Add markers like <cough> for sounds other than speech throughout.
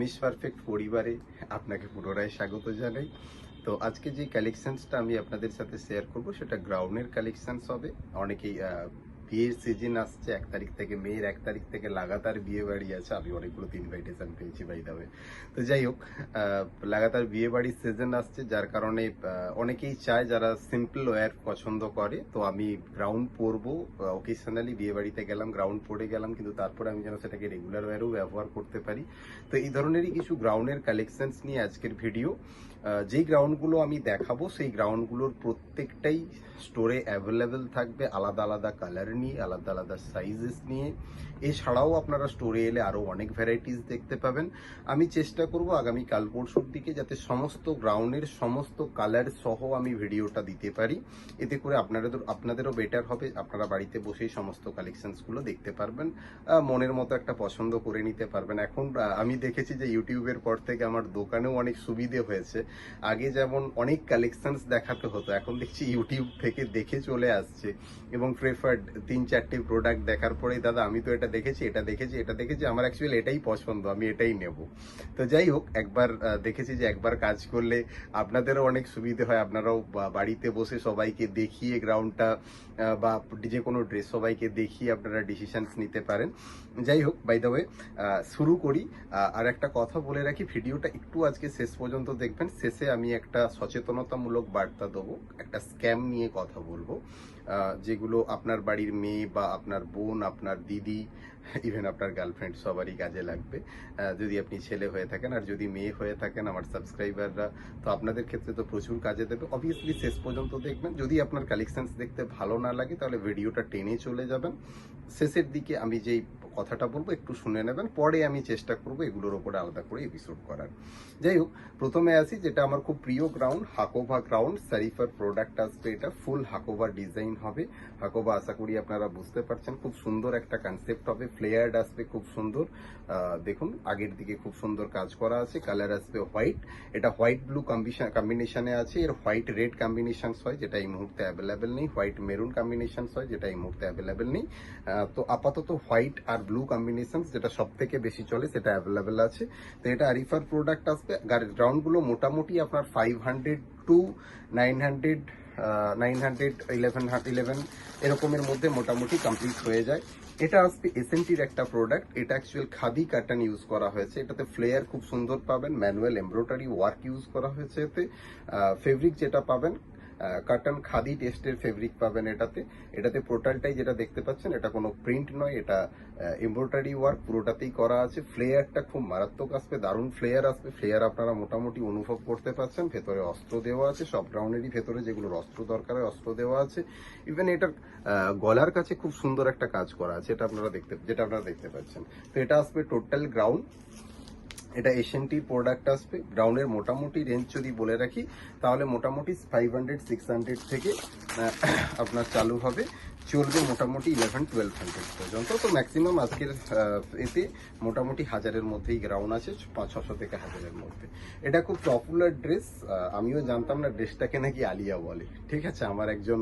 Miss perfect পরিবারে আপনাকে পুনরায় স্বাগত জানাই। তো আজকে যে কালেকশনসটা আমি আপনাদের সাথে শেয়ার করব, সেটা গ্রাউন্ডের কালেকশনস হবে। অনেকেই বিয়ের সিজন আসছে, এক তারিখ থেকে মেয়ের এক তারিখ থেকে লাগাতার বিয়ে বাড়ি আছে, আমি অনেকগুলো ইনভাইটেশন পেয়েছি বাই দাবে তো যাই হোক লাগাতার বিয়ে বাড়ির সিজন আসছে, যার কারণে অনেকেই চায় যারা সিম্পল ওয়্যার পছন্দ করে, তো আমি গ্রাউন্ড পরবো অকেশনালি বিয়ে বাড়িতে গেলাম গ্রাউন্ড পরে গেলাম, কিন্তু তারপরে আমি যেন সেটাকে রেগুলার ওয়্যারও ব্যবহার করতে পারি। তো এই ধরনেরই কিছু গ্রাউন্ডের কালেকশনস নিয়ে আজকের ভিডিও যেই গ্রাউন্ডগুলো আমি দেখাবো, সেই গ্রাউন্ডগুলোর প্রত্যেকটাই স্টোরে অ্যাভেলেবেল থাকবে আলাদা আলাদা কালার নিয়ে, আলাদা আলাদা সাইজেস নিয়ে। এছাড়াও আপনারা স্টোরে এলে আরও অনেক ভ্যারাইটিস দেখতে পাবেন। আমি চেষ্টা করব আগামী কাল পরশুর দিকে যাতে সমস্ত গ্রাউন্ডের সমস্ত কালার সহ আমি ভিডিওটা দিতে পারি। এতে করে আপনাদের, আপনাদেরও বেটার হবে। আপনারা বাড়িতে বসেই সমস্ত কালেকশনসগুলো দেখতে পারবেন। মনের মতো একটা পছন্দ করে নিতে পারবেন। এখন আমি দেখেছি যে ইউটিউবের পর থেকে আমার দোকানেও অনেক সুবিধে হয়েছে। আগে যেমন অনেক কালেকশনস দেখাতে হতো, এখন দেখছি ইউটিউব থেকে দেখে চলে আসছে। এবং প্রেফার্ড তিন চারটে প্রোডাক্ট দেখার পরেই, দাদা, আমি তো এটা দেখেছি এটা দেখেছি এটা দেখেছি, আমার অ্যাকচুয়ালি এটাই পছন্দ, আমি এটাই নেব। তো যাই হোক, একবার দেখেছি যে একবার কাজ করলে আপনাদেরও অনেক সুবিধে হয়। আপনারাও বাড়িতে বসে সবাইকে দেখিয়ে গ্রাউন্ডটা বা, যে কোনো ড্রেস সবাইকে দেখিয়ে আপনারা ডিসিশনস নিতে পারেন। যাই হোক বাই দ্য শুরু করি। আর একটা কথা বলে রাখি, ভিডিওটা একটু আজকে শেষ পর্যন্ত দেখবেন। শেষে আমি একটা সচেতনতামূলক বার্তা দেবো, একটা স্ক্যাম নিয়ে কথা বলব যেগুলো আপনার বাড়ির মেয়ে বা আপনার বোন, আপনার দিদি ইভেন আপনার গার্লফ্রেন্ড সবারই কাজে লাগবে। যদি আপনি ছেলে হয়ে থাকেন আর যদি মেয়ে হয়ে থাকেন আমার সাবস্ক্রাইবাররা তো আপনাদের ক্ষেত্রে তো প্রচুর কাজে দেবে। অবভিয়াসলি শেষ পর্যন্ত দেখবেন। যদি আপনার কালেকশনস দেখতে ভালো না লাগে, তাহলে ভিডিওটা টেনে চলে যাবেন। শেষের দিকে আমি যেই কথাটা বলব, একটু শুনে নেবেন। পরে আমি চেষ্টা করব এগুলোর ওপরে আলাদা করে এপিসোড করার। যাই হোক, প্রথমে আসি, যেটা আমার খুব প্রিয় গ্রাউন্ড হাকোভা গ্রাউন্ড সারিফার প্রোডাক্ট আসবে এটা। ফুল হাকোভা ডিজাইন হবে। হাকোভা আশা করি আপনারা বুঝতে পারছেন। খুব সুন্দর একটা কনসেপ্ট হবে। ফ্লেয়ার্ড আসবে খুব সুন্দর। দেখুন, আগের দিকে খুব সুন্দর কাজ করা আছে কালার আসবে হোয়াইট এটা হোয়াইট ব্লু কম্বিনেশনে আছে, এর হোয়াইট রেড কম্বিনেশন হয়, যেটা এই মুহূর্তে অ্যাভেলেবেল নেই। হোয়াইট মেরুন কম্বিনেশন হয়, যেটা এই মুহূর্তে অ্যাভেলেবেল নেই। তো আপাতত হোয়াইট আর ব্লু কম্বিনেশন যেটা সব থেকে বেশি চলে, সেটা অ্যাভেলেবেল আছে। তো এটা আরিফার প্রোডাক্ট আসবে। গ্রাউন্ডগুলো মোটামুটি আপনার five hundred two nine hundred nine hundred eleven eleven এরকমের মধ্যে মোটামুটি কমপ্লিট হয়ে যায়। এটা আসবে এসএনটির একটা প্রোডাক্ট এটা অ্যাকচুয়াল খাদি কাটান ইউজ করা হয়েছে। এটাতে ফ্লেয়ার খুব সুন্দর পাবেন ম্যানুয়াল এমব্রয়ডারি ওয়ার্ক ইউজ করা হয়েছে এতে। ফেব্রিক যেটা পাবেন কাটান খাদি টেস্টের ফেব্রিক পাবেন এটাতে। এটাতে পোর্টালটাই যেটা দেখতে পাচ্ছেন, এটা কোনো প্রিন্ট নয়, এটা এমব্রয়ডারি ওয়ার্ক পুরোটাতেই করা আছে। ফ্লেয়ারটা খুব মারাত্মক আসবে, দারুণ ফ্লেয়ার আসবে। ফ্লেয়ার আপনারা মোটামুটি অনুভব করতে পারছেন ভেতরে অস্ত্র দেওয়া আছে, সব গ্রাউন্ডেরই ভেতরে যেগুলো অস্ত্র দরকার হয় অস্ত্র দেওয়া আছে। ইভেন এটার গলার কাছে খুব সুন্দর একটা কাজ করা আছে, এটা আপনারা দেখতে, যেটা আপনারা দেখতে পাচ্ছেন। তো এটা আসবে টোটাল গ্রাউন্ড এটা এশিয়ানটির প্রোডাক্ট আসবে। ব্রাউনের মোটামুটি রেঞ্জ যদি বলে রাখি, তাহলে মোটামুটি ফাইভ হান্ড্রেড সিক্স হান্ড্রেড থেকে আপনার চালু হবে। চলবে মোটামুটি ইলেভেন টুয়েলভ হান্ড্রেড পর্যন্ত। তো ম্যাক্সিমাম আজকের এতে মোটামুটি হাজারের মধ্যেই গ্রাউন্ড আছে, পাঁচ, ছশো থেকে হাজারের মধ্যে। এটা খুব পপুলার ড্রেস আমিও জানতাম না ড্রেসটাকে নাকি আলিয়া বলে। ঠিক আছে, আমার একজন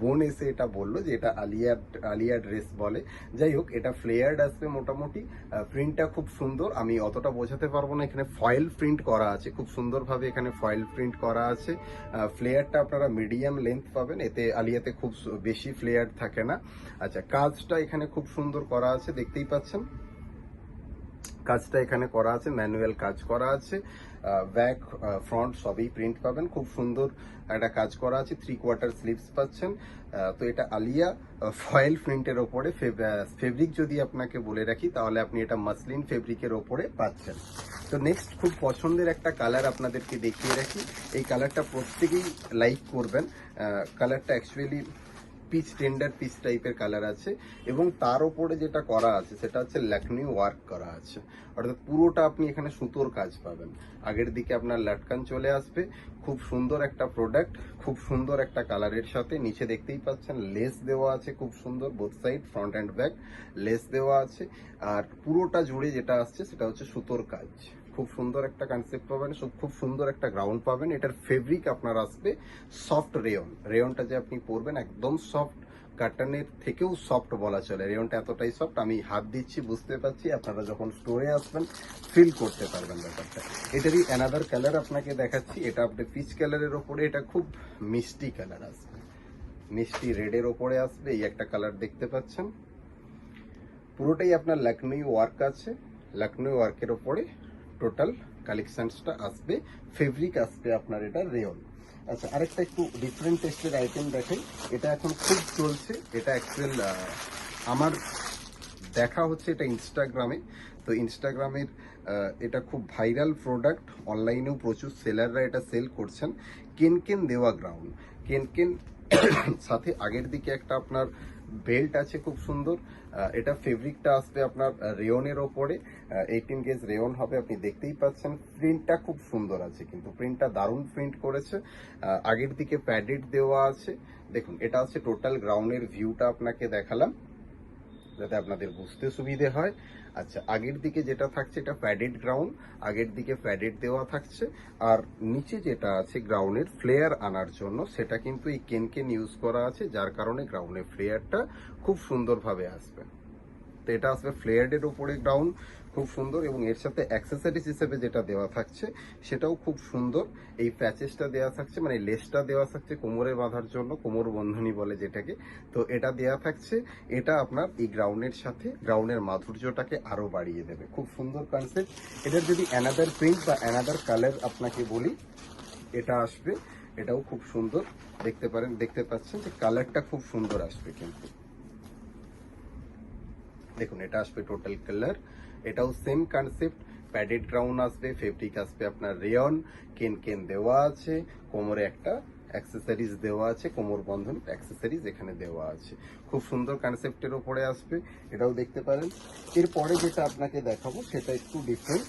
বোন এসে এটা বলল যে এটা আলিয়া আলিয়া ড্রেস বলে। যাই হোক, এটা ফ্লেয়ার্ড আসবে মোটামুটি প্রিন্টটা খুব সুন্দর। আমি অতটা বোঝাতে পারব না, এখানে ফয়েল প্রিন্ট করা আছে। খুব সুন্দরভাবে এখানে ফয়েল প্রিন্ট করা আছে। ফ্লেয়ারটা আপনারা মিডিয়াম লেন্থ পাবেন, এতে আলিয়াতে খুব বেশি ফ্লেয়ার থাকে না। আচ্ছা কাজটা এখানে খুব সুন্দর করা আছে, দেখতেই পাচ্ছেন। কাজটা এখানে করা আছে, ম্যানুয়াল কাজ করা আছে। ব্যাক ফ্রন্ট সবই প্রিন্ট পাবেন। খুব সুন্দর একটা কাজ করা আছে থ্রি কোয়ার্টার স্লিভস পাচ্ছেন। তো এটা আলিয়া ফয়েল প্রিন্টের ওপরে ফেব্রিক যদি আপনাকে বলে রাখি, তাহলে আপনি এটা মাসলিন ফেব্রিকের ওপরে পাচ্ছেন। তো নেক্সট খুব পছন্দের একটা কালার আপনাদেরকে দেখিয়ে রাখি। এই কালারটা প্রত্যেকেই লাইক করবেন। কালারটা অ্যাকচুয়ালি পিচ টেন্ডার পিচ টাইপের কালার আছে এবং তার উপরে যেটা করা আছে সেটা হচ্ছে ল্যাকনি ওয়ার্ক করা আছে। অর্থাৎ পুরোটা আপনি এখানে সুতোর কাজ পাবেন। আগের দিকে আপনার লাটকান চলে আসবে। খুব সুন্দর একটা প্রোডাক্ট খুব সুন্দর একটা কালারের সাথে। নিচে দেখতেই পাচ্ছেন লেস দেওয়া আছে খুব সুন্দর both side front and back lace দেওয়া আছে। আর পুরোটা জুড়ে যেটা আসছে সেটা হচ্ছে সুতোর কাজ। খুব সুন্দর একটা কনসেপ্ট পাবেন খুব সুন্দর একটা গ্রাউন্ড পাবেন। এটার ফেব্রিক আপনার আসবে সফট রেয়ন রেয়নটা যে আপনি পরবেন একদম সফট কাটানের থেকেও সফট বলা চলে। রেয়নটা এতটাই সফট আমি হাত দিচ্ছি, বুঝতে পারছি, আপনারা যখন স্টোরে আসবেন ফিল করতে পারবেন ব্যাপারটা। এটারই অ্যানাদার কালার আপনাকে দেখাচ্ছি, এটা আপনি পিচ কালারের ওপরে, এটা খুব মিষ্টি কালার আসবে। মিষ্টি রেডের ওপরে আসবে, এই একটা কালার দেখতে পাচ্ছেন। পুরোটাই আপনার লখনৌ ওয়ার্ক আছে। লখনৌ ওয়ার্কের ওপরে টোটাল কালেকশনসটা আসবে ফেব্রিক আসবে আপনার এটা রেয়ন আচ্ছা আরেকটা একটু ডিফারেন্ট টেস্টের আইটেম দেখেন। এটা এখন খুব চলছে, এটা অ্যাকচুয়াল আমার দেখা হচ্ছে এটা ইনস্টাগ্রামে তো ইনস্টাগ্রামের এটা খুব ভাইরাল প্রোডাক্ট অনলাইনেও প্রচুর সেলাররা এটা সেল করছেন। কেনকেন দেওয়া গ্রাউন্ড কেনকেন, <coughs> সাথে আগের দিকে একটা আপনার বেল্ট আছে খুব সুন্দর। এটা ফেব্রিকটা আসবে আপনার রেওনের ওপরে। এইটিন গেজ রেওন হবে, আপনি দেখতেই পাচ্ছেন। প্রিন্টটা খুব সুন্দর আছে কিন্তু। প্রিন্টটা দারুণ প্রিন্ট করেছে। আগের দিকে প্যাডেড দেওয়া আছে। দেখুন, এটা আছে টোটাল গ্রাউন্ডের ভিউটা আপনাকে দেখালাম, যাতে আপনাদের বুঝতে সুবিধে হয়। আচ্ছা আগের দিকে যেটা থাকছে এটা প্যাডেড গ্রাউন্ড আগের দিকে প্যাডেড দেওয়া থাকছে। আর নিচে যেটা আছে গ্রাউন্ডের ফ্লেয়ার আনার জন্য, সেটা কিন্তু এই কেনকেন ইউজ করা আছে, যার কারণে গ্রাউন্ডের ফ্লেয়ারটা খুব সুন্দরভাবে আসবে। তো এটা আসবে ফ্লেয়ারের উপরে গ্রাউন্ড খুব সুন্দর এবং এর সাথে অ্যাক্সেসরিজ হিসেবে যেটা দেওয়া থাকছে, সেটাও খুব সুন্দর। এই প্যাচেসটা দেওয়া থাকছে মানে লেসটা দেওয়া থাকছে কোমরে বাঁধার জন্য, কোমর বন্ধনী বলে যেটাকে। তো এটা দেওয়া থাকছে। এটা আপনার এই গ্রাউন্ডের সাথে গ্রাউন্ডের মাধুর্যটাকে আরও বাড়িয়ে দেবে। খুব সুন্দর কনসেপ্ট এটার যদি অ্যানাদার প্রিন্ট বা অ্যানাদার কালার আপনাকে বলি, এটা আসবে। এটাও খুব সুন্দর। দেখতে পারেন, দেখতে পাচ্ছেন যে কালারটা খুব সুন্দর আসবে কিন্তু। দেখুন, এটা আসবে টোটাল কালার এটাও সেম কনসেপ্ট প্যাডেড গ্রাউন্ড আসবে ফেব্রিক আসবে আপনার রেয়ন কেন কেন দেওয়া আছে, কোমরে একটা অ্যাক্সেসরিজ দেওয়া আছে, কোমর বন্ধন অ্যাক্সেসরিজ এখানে দেওয়া আছে। খুব সুন্দর কনসেপ্টের ওপরে আসবে, এটাও দেখতে পারেন। এরপরে যেটা আপনাকে দেখাবো, সেটা একটু ডিফারেন্ট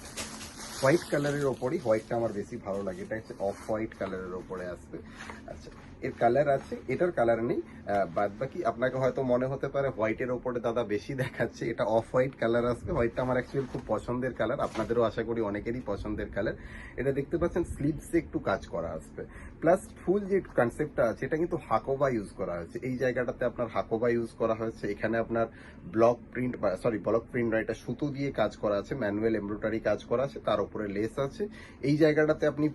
হোয়াইট কালারের ওপরই হোয়াইটটা আমার বেশি ভালো লাগে, এটা হচ্ছে অফ হোয়াইট কালারের ওপরে আসবে। আচ্ছা এর কালার আছে, এটার কালার নেই। বাদ বাকি আপনাকে হয়তো মনে হতে পারে হোয়াইটের ওপরে দাদা বেশি দেখাচ্ছে, এটা অফ হোয়াইট কালার আসবে হোয়াইটটা আমার অ্যাকচুয়ালি খুব পছন্দের কালার আপনাদেরও আশা করি অনেকেরই পছন্দের কালার এটা দেখতে পাচ্ছেন স্লিভসে একটু কাজ করা আসবে প্লাস ফুল যে কনসেপ্টটা আছে, এটা কিন্তু হাকোবা ইউজ করা হয়েছে। এই জায়গাটাতে আপনার হাকোবা ইউজ করা হয়েছে। এখানে আপনার ব্লক প্রিন্ট বা সরি ব্লক প্রিন্ট এটা সুতো দিয়ে কাজ করা আছে ম্যানুয়াল এমব্রয়ডারি কাজ করা আছে, তার উপরে লেস আছে। এই জায়গাটাতে আপনি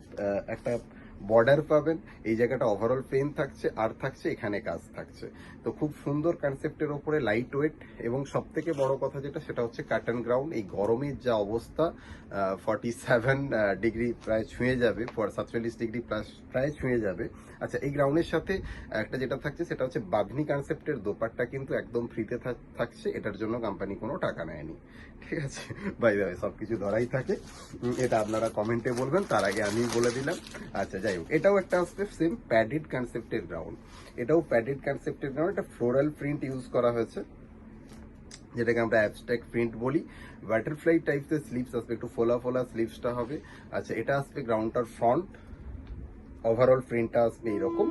একটা বর্ডার পাবেন, এই জায়গাটা ওভারঅল পেন থাকছে, আর থাকছে এখানে কাজ থাকছে। তো খুব সুন্দর কনসেপ্টের ওপরে লাইট ওয়েট এবং সব থেকে বড় কথা যেটা, সেটা হচ্ছে কাটন গ্রাউন্ড এই গরমের যা অবস্থা ফর্টি সেভেন ডিগ্রি প্রায় ছুঁয়ে যাবে সাতচল্লিশ ডিগ্রি প্রায় ছুঁয়ে যাবে। আচ্ছা এই গ্রাউন্ডের সাথে একটা যেটা থাকছে, সেটা হচ্ছে বাঁধনি কনসেপ্টের দোপাট্টা কিন্তু একদম ফ্রিতে থাকছে, এটার জন্য কোম্পানি কোনো টাকা নেয়নি। ঠিক আছে? বাই বাই সব কিছু ধরাই থাকে। এটা আপনারা কমেন্টে বলবেন, তার আগে আমি বলে দিলাম। আচ্ছা যাই হোক এটাও একটা আসবে সেম প্যাডেড কনসেপ্টের গ্রাউন্ড এটাও প্যাডেড কনসেপ্টের গ্রাউন্ড এটা ফ্লোরাল প্রিন্ট ইউজ করা হয়েছে। যেটাকে আমরা অ্যাবস্ট্রাক্ট প্রিন্ট বলি। বাটারফ্লাই টাইপসের স্লিভস আসবে, একটু ফোলা ফোলা স্লিভসটা হবে। আচ্ছা এটা আসবে গ্রাউন্ডটার ফ্রন্ট ওভারঅল প্রিন্টটা আসবে এরকম।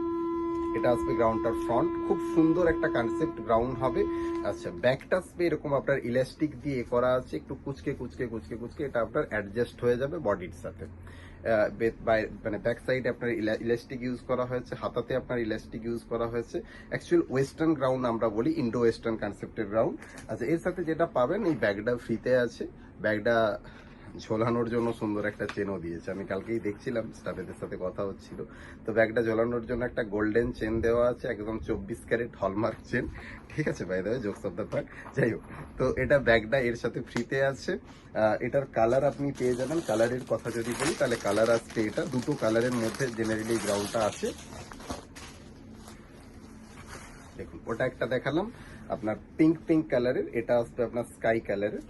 এটা আসবে গ্রাউন্ডটার ফ্রন্ট খুব সুন্দর একটা কনসেপ্ট গ্রাউন্ড হবে। আচ্ছা ব্যাকটা আসবে এরকম আপনার ইলাস্টিক দিয়ে করা আছে। একটু কুচকে কুচকে কুচকে কুচকে, এটা আপনার অ্যাডজাস্ট হয়ে যাবে বডির সাথে। মানে ব্যাক সাইডে আপনার ইলাস্টিক ইউজ করা হয়েছে, হাতাতে আপনার ইলাস্টিক ইউজ করা হয়েছে। অ্যাকচুয়াল ওয়েস্টার্ন গ্রাউন্ড আমরা বলি ইন্ডো ওয়েস্টার্ন কনসেপ্টের গ্রাউন্ড আচ্ছা এর সাথে যেটা পাবেন, এই ব্যাগটা ফ্রিতে আছে। ব্যাগটা ঝোলানোর জন্য সুন্দর একটা চেনও দিয়েছে। আমি কালকেই দেখছিলাম, স্টাফেদের সাথে কথা হচ্ছিল। তো ব্যাগটা ঝোলানোর জন্য একটা গোল্ডেন চেন দেওয়া আছে, একদম চব্বিশ ক্যারেট হলমার্ক চেন। ঠিক আছে ভাই দাদা যোগ শব্দ পাক যাই হোক, তো এটা ব্যাগটা এর সাথে ফ্রিতে আছে। এটার কালার আপনি পেয়ে যাবেন। কালারের কথা যদি বলি, তাহলে কালার আসছে এটা। দুটো কালারের মধ্যে জেনারেলি গ্রাউন্ডটা আছে। দেখুন, ওটা একটা দেখালাম। আপনার পিঙ্ক পিঙ্ক কালারের এটা আসবে আপনার স্কাই কালারের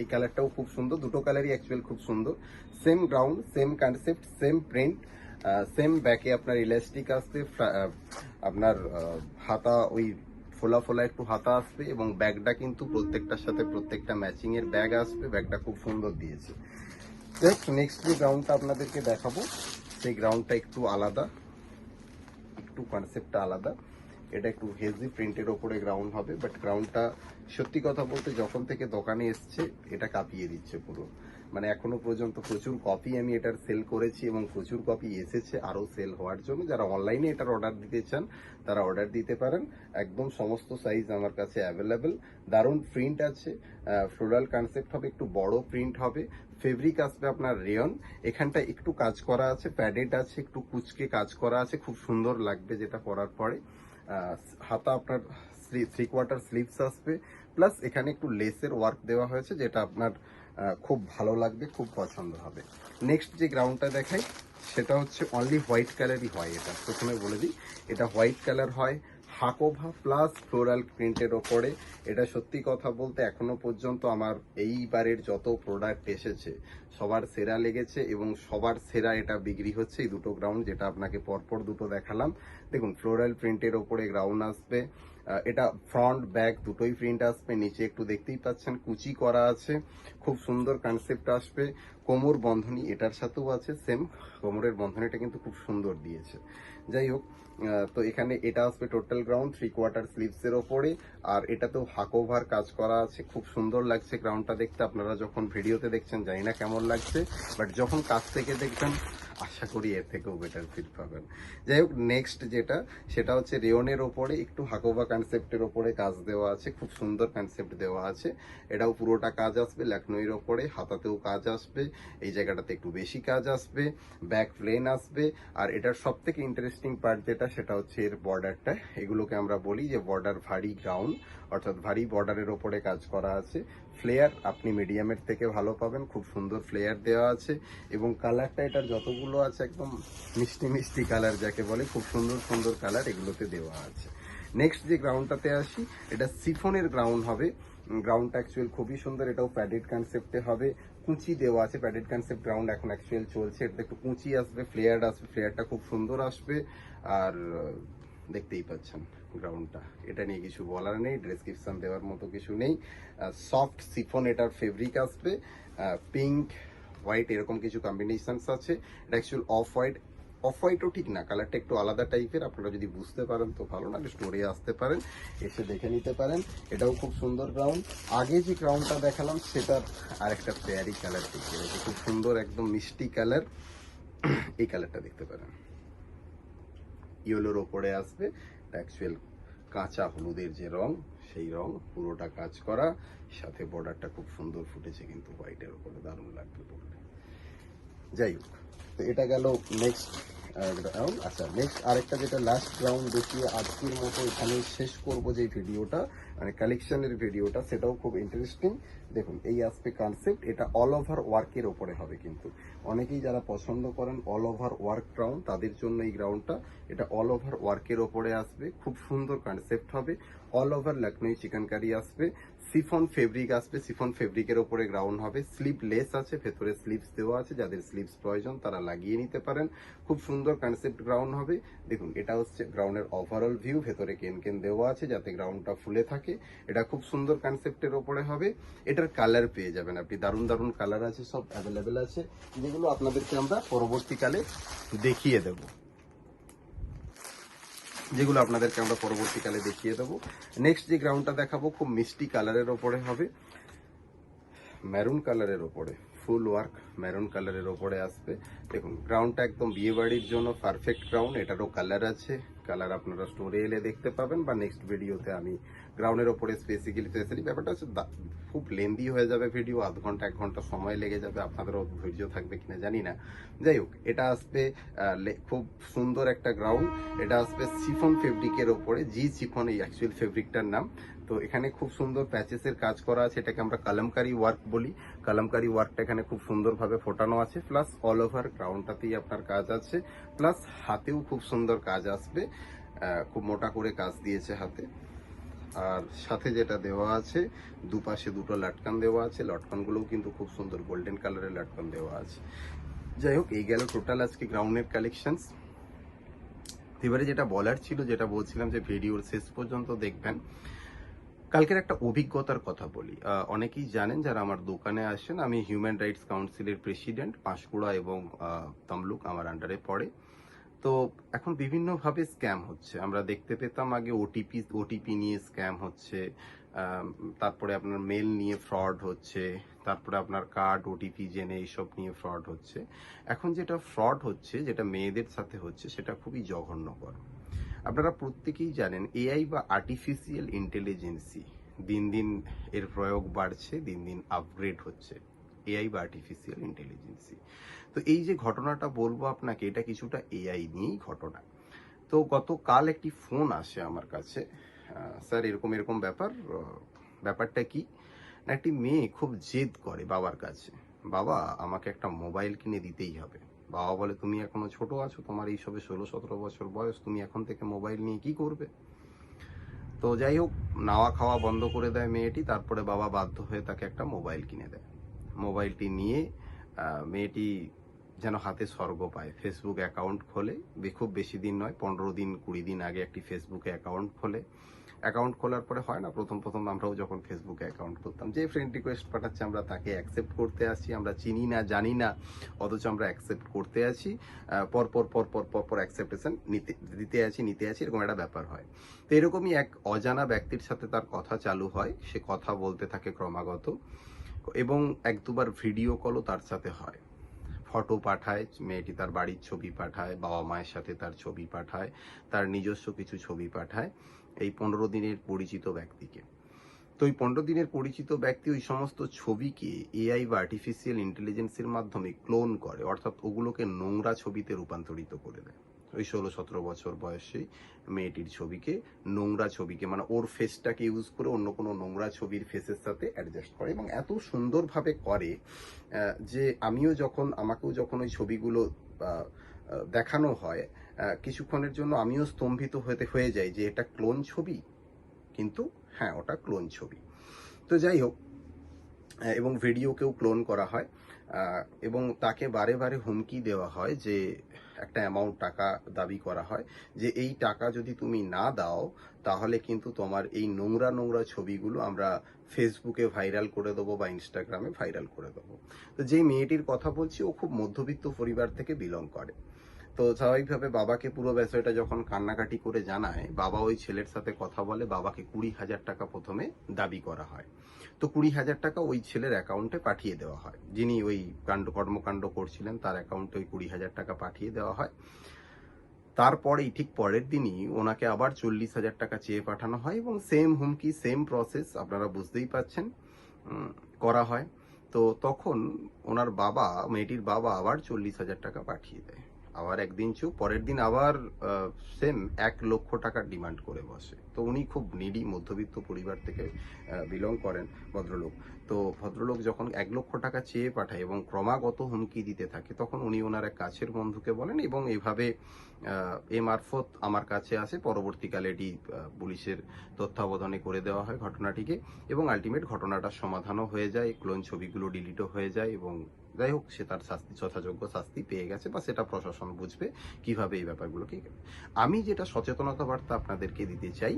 এই কালারটাও খুব সুন্দর। দুটো কালারই অ্যাকচুয়াল খুব সুন্দর। Same ground same concept same print same ব্যাকে আপনার ইলাস্টিক আসবে আপনার হাতা ওই ফোলা ফোলা একটু হাতা আসবে এবং ব্যাগটা কিন্তু প্রত্যেকটার সাথে প্রত্যেকটা ম্যাচিং এর ব্যাগ আসবে। ব্যাগটা খুব সুন্দর দিয়েছে। জাস্ট নেক্সট যে গ্রাউন্ডটা আপনাদেরকে দেখাবো, সেই গ্রাউন্ডটা একটু আলাদা, একটু কনসেপ্টটা আলাদা। এটা একটু হেজি প্রিন্টের ওপরে গ্রাউন্ড হবে বাট গ্রাউন্ডটা সত্যি কথা বলতে যখন থেকে দোকানে এসছে, এটা কাঁপিয়ে দিচ্ছে পুরো। মানে এখনও পর্যন্ত প্রচুর কপি আমি এটার সেল করেছি এবং প্রচুর কপি এসেছে আরও সেল হওয়ার জন্য। যারা অনলাইনে এটার অর্ডার দিতে চান, তারা অর্ডার দিতে পারেন। একদম সমস্ত সাইজ আমার কাছে অ্যাভেলেবেল দারুণ প্রিন্ট আছে। ফ্লোরাল কনসেপ্ট হবে, একটু বড় প্রিন্ট হবে। ফেব্রিক আসবে আপনার রেয়ন এখানটা একটু কাজ করা আছে প্যাডেড আছে, একটু কুচকে কাজ করা আছে। খুব সুন্দর লাগবে যেটা পরার পরে। হাতা আপনার থ্রি কোয়ার্টার স্লিভস আসবে প্লাস এখানে একটু লেসের ওয়ার্ক দেওয়া হয়েছে, যেটা আপনার খুব ভালো লাগবে, খুব পছন্দ হবে। নেক্সট যে গ্রাউন্ডটা দেখাই, সেটা হচ্ছে অনলি হোয়াইট কালারই হয় এটা। প্রথমে বলে দিই, এটা হোয়াইট কালার হয় হাকোভা প্লাস ফ্লোরাল প্রিন্টের ওপরে। এটা সত্যি কথা বলতে এখনও পর্যন্ত আমার এইবারের যত প্রোডাক্ট এসেছে, সবার সেরা লেগেছে এবং সবার সেরা এটা বিক্রি হচ্ছে এই দুটো গ্রাউন্ড যেটা আপনাকে পরপর দুটো দেখালাম। দেখুন ফ্লোরাল প্রিন্টের ওপরে গ্রাউন্ড আসবে এটা ফ্রন্ট ব্যাক দুটোই প্রিন্ট আসবে, নিচে একটু দেখতেই পাচ্ছেন, কুচি করা আছে, খুব সুন্দর কনসেপ্ট আসবে। কোমর বন্ধনী এটার সাথেও আছে সেম কোমরের বন্ধনীটা কিন্তু খুব সুন্দর দিয়েছে। যাই হোক তো এখানে এটা আসবে টোটাল গ্রাউন্ড থ্রি কোয়ার্টার স্লিভসের ওপরে আর এটাতেও হাকোভার কাজ করা আছে। খুব সুন্দর লাগছে গ্রাউন্ডটা দেখতে। আপনারা যখন ভিডিওতে দেখছেন, জানি না কেমন লাগছে বাট যখন কাছ থেকে দেখবেন আশা করি এর থেকেও বেটার ফিল পাবেন। যাই হোক নেক্সট যেটা, সেটা হচ্ছে রেওনের ওপরে একটু হাকোভা কনসেপ্টের ওপরে কাজ দেওয়া আছে, খুব সুন্দর কনসেপ্ট দেওয়া আছে। এটাও পুরোটা কাজ আসবে ল্যাকনোইর ওপরে, হাতাতেও কাজ আসবে, এই জায়গাটাতে একটু বেশি কাজ আসবে ব্যাক প্লেন আসবে, আর এটার সব থেকে ইন্টারেস্টিং পার্ট যেটা, সেটা হচ্ছে এর বর্ডারটা এগুলোকে আমরা বলি যে বর্ডার ভারী গ্রাউন্ড অর্থাৎ ভারী বর্ডারের ওপরে কাজ করা আছে। ফ্লেয়ার আপনি মিডিয়ামের থেকে ভালো পাবেন, খুব সুন্দর ফ্লেয়ার দেওয়া আছে এবং কালারটা এটার যতগুলো আছে একদম মিষ্টি মিষ্টি কালার যাকে বলে, খুব সুন্দর সুন্দর কালার এগুলোতে দেওয়া আছে। নেক্সট যে গ্রাউন্ডটাতে আসি, এটা সিফনের গ্রাউন্ড হবে। গ্রাউন্ডটা অ্যাকচুয়াল খুবই সুন্দর, এটাও প্যাডেড কনসেপ্টে হবে। কুঁচি দেওয়া আছে প্যাডেড কনসেপ্ট গ্রাউন্ড এখন অ্যাকচুয়াল চলছে। এটা একটু কুঁচি আসবে ফ্লেয়ার আসবে ফ্লেয়ারটা খুব সুন্দর আসবে। আর, দেখতেই পাচ্ছেন। গ্রাউন্ডটা এটা নিয়ে কিছু বলার নেই ডেসক্রিপশন দেওয়ার মতো কিছু নেই। সফট সিফন এটার ফেব্রিক আসবে পিঙ্ক হোয়াইট এরকম কিছু কম্বিনেশনস আছে। এটা অ্যাকচুয়াল অফ হোয়াইট অফ হোয়াইটও ঠিক না কালারটা একটু আলাদা টাইপের আপনারা যদি বুঝতে পারেন তো ভালো না স্টোরে আসতে পারেন, এসে দেখে নিতে পারেন। এটাও খুব সুন্দর গ্রাউন্ড আগে যে গ্রাউন্ডটা দেখালাম, সেটার আরেকটা পেয়ারি কালার দেখতে রয়েছে খুব সুন্দর, একদম মিষ্টি কালার এই কালারটা দেখতে পারেন। ইয়েলোর ওপরে আসবে। অ্যাকচুয়াল কাঁচা হলুদের যে রং, সেই রং পুরোটা কাজ করা। সাথে বর্ডারটা খুব সুন্দর ফুটেছে কিন্তু হোয়াইটের উপরে, দারুণ লাগবে পড়লে যাই হোক, তো এটা গেল নেক্সট রাউন্ড আচ্ছা নেক্সট আরেকটা যেটা লাস্ট রাউন্ড দেখিয়ে আজকের মতো এখানে শেষ করব যে ভিডিওটা। মানে কালেকশনের ভিডিওটা সেটাও খুব ইন্টারেস্টিং দেখুন, এই আসবে কনসেপ্ট এটা অল ওভার ওয়ার্কের ওপরে হবে কিন্তু। অনেকেই যারা পছন্দ করেন অল ওভার ওয়ার্ক গ্রাউন্ড তাদের জন্য এই গ্রাউন্ডটা এটা অল ওভার ওয়ার্কের ওপরে আসবে। খুব সুন্দর কনসেপ্ট হবে। All over Lucknow chikankari আসবে সিফন ফেব্রিক আসবে সিফন ফেব্রিকের ওপরে গ্রাউন্ড হবে স্লিপ লেস আছে, ভেতরে স্লিপস দেওয়া আছে, যাদের স্লিপস প্রয়োজন তারা লাগিয়ে নিতে পারেন। খুব সুন্দর কনসেপ্ট গ্রাউন্ড হবে। দেখুন, এটা হচ্ছে গ্রাউন্ডের ওভারঅল ভিউ ভেতরে কেন কেন দেওয়া আছে যাতে গ্রাউন্ডটা ফুলে থাকে। এটা খুব সুন্দর কনসেপ্টের ওপরে হবে। এটার কালার পেয়ে যাবেন আপনি। দারুণ দারুণ কালার আছে, সব অ্যাভেলেবেল আছে, যেগুলো আপনাদেরকে আমরা পরবর্তীকালে দেখিয়ে দেবো। যেগুলো আপনাদেরকে আমরা পরবর্তীকালে দেখিয়ে দেবো। নেক্সট যে গ্রাউন্ডটা দেখাবো খুব মিষ্টি কালারের ওপরে হবে। ম্যারুন কালারের ওপরে। ফুল ওয়ার্ক ম্যারুন কালারের ওপরে আসবে। দেখুন গ্রাউন্ডটা একদম বিয়েবাড়ির জন্য পারফেক্ট গ্রাউন্ড এটারও কালার আছে। কালার আপনারা স্টোরে এলে দেখতে পাবেন বা নেক্সট ভিডিওতে আমি গ্রাউন্ডের ওপরে স্পেসিক্যালি স্পেশালি ব্যাপারটা হচ্ছে খুব লেন্দি হয়ে যাবে ভিডিও আধ ঘণ্টা, এক ঘণ্টা সময় লেগে যাবে, আপনাদেরও ধৈর্য থাকবে কিনা জানি না। যাই হোক, এটা আসবে খুব সুন্দর একটা গ্রাউন্ড এটা আসবে সিফন ফেব্রিকের ওপরে জি সিফন এই অ্যাকচুয়াল ফেব্রিকটার নাম। তো এখানে খুব সুন্দর প্যাচেসের কাজ করা আছে, এটাকে আমরা কালামকারি ওয়ার্ক বলি। কালামকারি ওয়ার্কটা এখানে খুব সুন্দরভাবে ফোটানো আছে প্লাস অল ওভার গ্রাউন্ডটাতেই আপনার কাজ আছে প্লাস হাতেও খুব সুন্দর কাজ আসবে খুব মোটা করে কাজ দিয়েছে হাতে। আর সাথে যেটা দেওয়া আছে, দুপাশে দুটো লাটকান দেওয়া আছে। লটকানগুলোও কিন্তু খুব সুন্দর গোল্ডেন কালারের লাটকান দেওয়া আছে। যাই হোক, এই গেল টোটাল আজকে গ্রাউন্ডের কালেকশনস। এবারে যেটা বলার ছিল, যেটা বলছিলাম যে ভিডিওর শেষ পর্যন্ত দেখবেন। কালকের একটা অভিজ্ঞতার কথা বলি। অনেকেই জানেন, যারা আমার দোকানে আসেন, আমি হিউম্যান রাইটস কাউন্সিলের প্রেসিডেন্ট, পাঁশকুড়া এবং তমলুক আমার আন্ডারে পড়ে। তো এখন বিভিন্নভাবে স্ক্যাম হচ্ছে। আমরা দেখতে পেতাম আগে ওটিপি ওটিপি নিয়ে স্ক্যাম হচ্ছে তারপরে আপনার মেল নিয়ে ফ্রড হচ্ছে, তারপরে আপনার কার্ড ওটিপি জেনে এইসব নিয়ে ফ্রড হচ্ছে। এখন যেটা ফ্রড হচ্ছে, যেটা মেয়েদের সাথে হচ্ছে, সেটা খুবই জঘন্যকর। আপনারা প্রত্যেকেই জানেন এআই বা আর্টিফিশিয়াল ইন্টেলিজেন্সি দিন দিন এর প্রয়োগ বাড়ছে, দিন দিন আপগ্রেড হচ্ছে। এআই বা আর্টিফিশিয়াল ইন্টেলিজেন্সি তো এই যে ঘটনাটা বলব আপনাকে, এটা কিছুটা এআই নিয়েই ঘটনা। তো গতকাল একটি ফোন আসে আমার কাছে। স্যার, এরকম এরকম ব্যাপার ব্যাপারটা কি? একটি মেয়ে খুব জেদ করে বাবার কাছে। বাবা, আমাকে একটা মোবাইল কিনে দিতেই হবে। বাবা বলে, তুমি এখনও ছোট আছো, তোমার এই সবে ষোলো, সতেরো বছর বয়স, তুমি এখন থেকে মোবাইল নিয়ে কি করবে? তো যাই হোক নাওয়া খাওয়া বন্ধ করে দেয় মেয়েটি, তারপরে বাবা বাধ্য হয়ে তাকে একটা মোবাইল কিনে দেয়। মোবাইলটি নিয়ে মেয়েটি যেন হাতে স্বর্গ পায়। ফেসবুক অ্যাকাউন্ট খোলে। খুব বেশি দিন নয় পনেরো দিন কুড়ি দিন আগে একটি ফেসবুকে অ্যাকাউন্ট খোলে। অ্যাকাউন্ট খোলার পরে হয় না প্রথম প্রথম আমরাও যখন ফেসবুকে অ্যাকাউন্ট করতাম যে ফ্রেন্ড রিকোয়েস্ট পাঠাচ্ছে আমরা তাকে অ্যাকসেপ্ট করতে আসি আমরা চিনি না জানি না অথচ আমরা অ্যাকসেপ্ট করতে আছি আহ, পর পর পর পর পর পর অ্যাকসেপ্টেশন নিতে দিতে আছি নিতে আছি এরকম একটা ব্যাপার হয়। তো এরকমই এক অজানা ব্যক্তির সাথে তার কথা চালু হয়। সে কথা বলতে থাকে ক্রমাগত। এবং এক দুবার ভিডিও কলও তার সাথে হয়। ফটো পাঠায়, মেয়েটি তার বাড়ির ছবি পাঠায়, বাবা মায়ের সাথে তার ছবি পাঠায়, তার নিজস্ব কিছু ছবি পাঠায় এই পনেরো দিনের পরিচিত ব্যক্তিকে। তো ওই পনেরো দিনের পরিচিত ব্যক্তি ওই সমস্ত ছবিকে এআই বা আর্টিফিশিয়াল ইন্টেলিজেন্সের মাধ্যমে ক্লোন করে, অর্থাৎ ওগুলোকে নোংরা ছবিতে রূপান্তরিত করে দেয়। ওই ষোলো সতেরো বছর বয়সী মেয়েটির ছবিকে, নোংরা ছবিকে মানে ওর ফেসটাকে ইউজ করে অন্য কোনো নোংরা ছবির ফেসের সাথে অ্যাডজাস্ট করে এবং এত সুন্দরভাবে করে যে আমিও যখন, আমাকেও যখন ওই ছবিগুলো দেখানো হয় কিছুক্ষণের জন্য আমিও স্তম্ভিত হতে, হয়ে যাই যে এটা ক্লোন ছবি। কিন্তু হ্যাঁ ওটা ক্লোন ছবি। তো যাই হোক এবং ভিডিওকেও ক্লোন করা হয়। এবং তাকে বারে বারে হুমকি দেওয়া হয় যে একটা অ্যামাউন্ট টাকা দাবি করা হয়, যে এই টাকা যদি তুমি না দাও, তাহলে কিন্তু তোমার এই নোংরা নোংরা ছবিগুলো আমরা ফেসবুকে ভাইরাল করে দেবো বা ইনস্টাগ্রামে ভাইরাল করে দেবো। তো যেই মেয়েটির কথা বলছি, ও খুব মধ্যবিত্ত পরিবার থেকে বিলং করে। তো স্বাভাবিকভাবে বাবাকে পুরো বিষয়টা যখন কান্নাকাটি করে জানায়, বাবা ওই ছেলের সাথে কথা বলে বাবাকে কুড়ি হাজার টাকা প্রথমে দাবি করা হয়। তো কুড়ি হাজার টাকা ওই ছেলের অ্যাকাউন্টে পাঠিয়ে দেওয়া হয়। যিনি ওই কাণ্ড, কর্মকাণ্ড করছিলেন, তার অ্যাকাউন্টে ওই কুড়ি হাজার টাকা পাঠিয়ে দেওয়া হয়। তারপরেই, ঠিক পরের দিনই ওনাকে আবার চল্লিশ হাজার টাকা চেয়ে পাঠানো হয় এবং সেম হুমকি সেম প্রসেস আপনারা বুঝতেই পাচ্ছেন করা হয়। তো তখন ওনার বাবা, মেয়েটির বাবা আবার চল্লিশ হাজার টাকা পাঠিয়ে দেয়। আবার একদিন চুপ, পরের দিন আবার সেম এক লক্ষ টাকার ডিমান্ড করে বসে। তো উনি খুব নিডি মধ্যবিত্ত পরিবার থেকে বিলং করেন ভদ্রলোক। তো ভদ্রলোক যখন এক লক্ষ টাকা চেয়ে পাঠায় এবং ক্রমাগত হুমকি দিতে থাকে, তখন উনি ওনার এক কাছের বন্ধুকে বলেন এবং এভাবে এ মারফত আমার কাছে আসে। পরবর্তীকালে এটি পুলিশের তত্ত্বাবধানে করে দেওয়া হয় ঘটনাটিকে এবং আলটিমেট ঘটনাটার সমাধানও হয়ে যায়। ক্লোন ছবিগুলো ডিলিটও হয়ে যায় এবং যাই হোক, সে তার শাস্তি, যথাযোগ্য শাস্তি পেয়ে গেছে বা সেটা প্রশাসন বুঝবে কীভাবে এই ব্যাপারগুলোকে আমি যেটা সচেতনতা বার্তা আপনাদেরকে দিতে চাই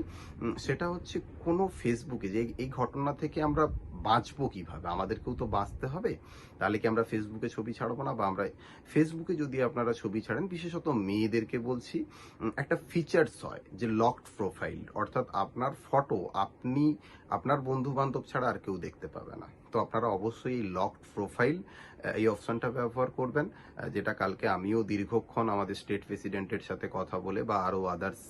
সেটা হচ্ছে কোনো ফেসবুকে যে এই ঘটনা থেকে আমরা বাঁচবো কীভাবে? আমাদেরকেও তো বাঁচতে হবে। তাহলে কি আমরা ফেসবুকে ছবি ছাড়বো না? বা আমরা ফেসবুকে যদি আপনারা ছবি ছাড়েন, বিশেষত মেয়েদেরকে বলছি একটা ফিচার্স হয় যে লকড প্রোফাইল অর্থাৎ আপনার ফটো আপনি, আপনার বন্ধু বান্ধব ছাড়া আর কেউ দেখতে পাবে না। তো আপনারা অবশ্যই এই লকড প্রোফাইল এই অপশনটা ব্যবহার করবেন যেটা কালকে আমিও দীর্ঘক্ষণ আমাদের স্টেট প্রেসিডেন্টের সাথে কথা বলে বা আরও আদার্স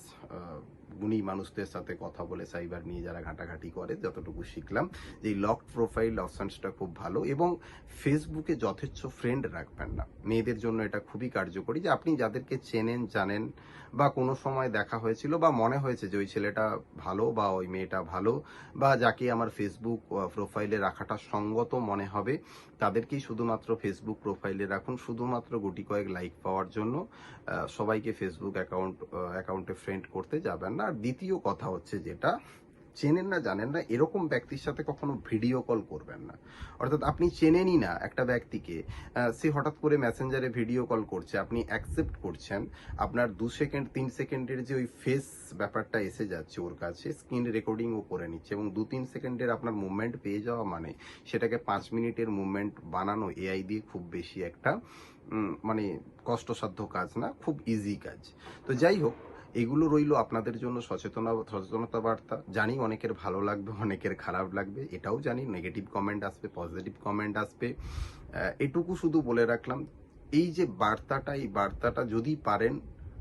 গুণী মানুষদের সাথে কথা বলে সাইবার নিয়ে যারা ঘাটাঘাটি করে, যতটুকু শিখলাম, যে এই লকড প্রোফাইল অপশনসটা খুব ভালো এবং ফেসবুকে যথেচ্ছ ফ্রেন্ড রাখবেন না। মেয়েদের জন্য এটা খুবই কার্যকরী যে আপনি যাদেরকে চেনেন, জানেন বা কোনো সময় দেখা হয়েছিল বা মনে হয়েছে যে ওই ছেলেটা ভালো বা ওই মেয়েটা ভালো বা যাকে আমার ফেসবুক প্রোফাইলে রাখাটা সঙ্গত মনে হবে, তাদেরকেই শুধুমাত্র ফেসবুক প্রোফাইলে রাখুন, শুধুমাত্র গুটি কয়েক লাইক পাওয়ার জন্য সবাইকে ফেসবুক অ্যাকাউন্ট অ্যাকাউন্টে ফ্রেন্ড করতে যাবেন না। আর দ্বিতীয় কথা হচ্ছে যেটা, চেনেন না, জানেন না, এরকম ব্যক্তির সাথে কখনো ভিডিও কল করবেন না। অর্থাৎ আপনি চেনেনই না একটা ব্যক্তিকে সে হঠাৎ করে মেসেঞ্জারে ভিডিও কল করছে, আপনি অ্যাকসেপ্ট করছেন, আপনার দু সেকেন্ড, তিন সেকেন্ডের যে ওই ফেস ব্যাপারটা এসে যাচ্ছে ওর কাছে স্ক্রিন রেকর্ডিংও করে নিচ্ছে এবং দু তিন সেকেন্ডের আপনার মুভমেন্ট পেয়ে যাওয়া মানে সেটাকে পাঁচ মিনিটের মুভমেন্ট বানানো এআই দিয়ে খুব বেশি একটা মানে কষ্টসাধ্য কাজ না, খুব ইজি কাজ। তো যাই হোক এগুলো রইল আপনাদের জন্য সচেতনা, সচেতনতা বার্তা। জানি অনেকের ভালো লাগবে, অনেকের খারাপ লাগবে, এটাও জানি। নেগেটিভ কমেন্ট আসবে পজিটিভ কমেন্ট আসবে। এটুকু শুধু বলে রাখলাম, এই যে বার্তাটা, এই বার্তাটা যদি পারেন,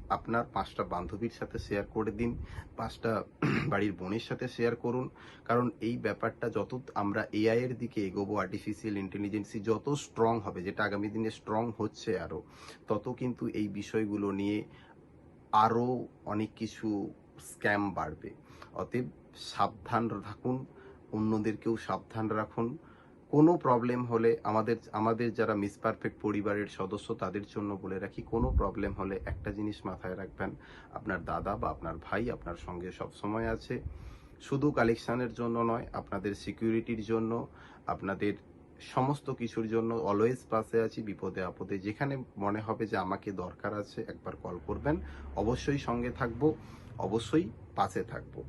আপনার পাঁচটা বান্ধবীর সাথে শেয়ার করে দিন, পাঁচটা <clears throat> বাড়ির বোনের সাথে শেয়ার করুন। কারণ এই ব্যাপারটা যত আমরা এআই এর দিকে এগোবো আর্টিফিশিয়াল ইন্টেলিজেন্সি যত স্ট্রং হবে, যেটা আগামী দিনে স্ট্রং হচ্ছে আরও, তত কিন্তু এই বিষয়গুলো নিয়ে আরও অনেক কিছু স্ক্যাম বাড়বে। অতএব সাবধান থাকুন অন্যদেরকেও সাবধান রাখুন। কোনো প্রবলেম হলে আমাদের আমাদের যারা মিসপারফেক্ট পরিবারের সদস্য তাদের জন্য বলে রাখি, কোনো প্রবলেম হলে একটা জিনিস মাথায় রাখবেন, আপনার দাদা বা আপনার ভাই আপনার সঙ্গে সব সময় আছে। শুধু কালেকশানের জন্য নয়, আপনাদের সিকিউরিটির জন্য, আপনাদের সমস্ত কিছুর জন্য অলওয়েজ পাশে আছি, বিপদে আপদে। যেখানে মনে হবে যে আমাকে দরকার আছে, একবার কল করবেন। অবশ্যই সঙ্গে থাকব, অবশ্যই পাশে থাকব।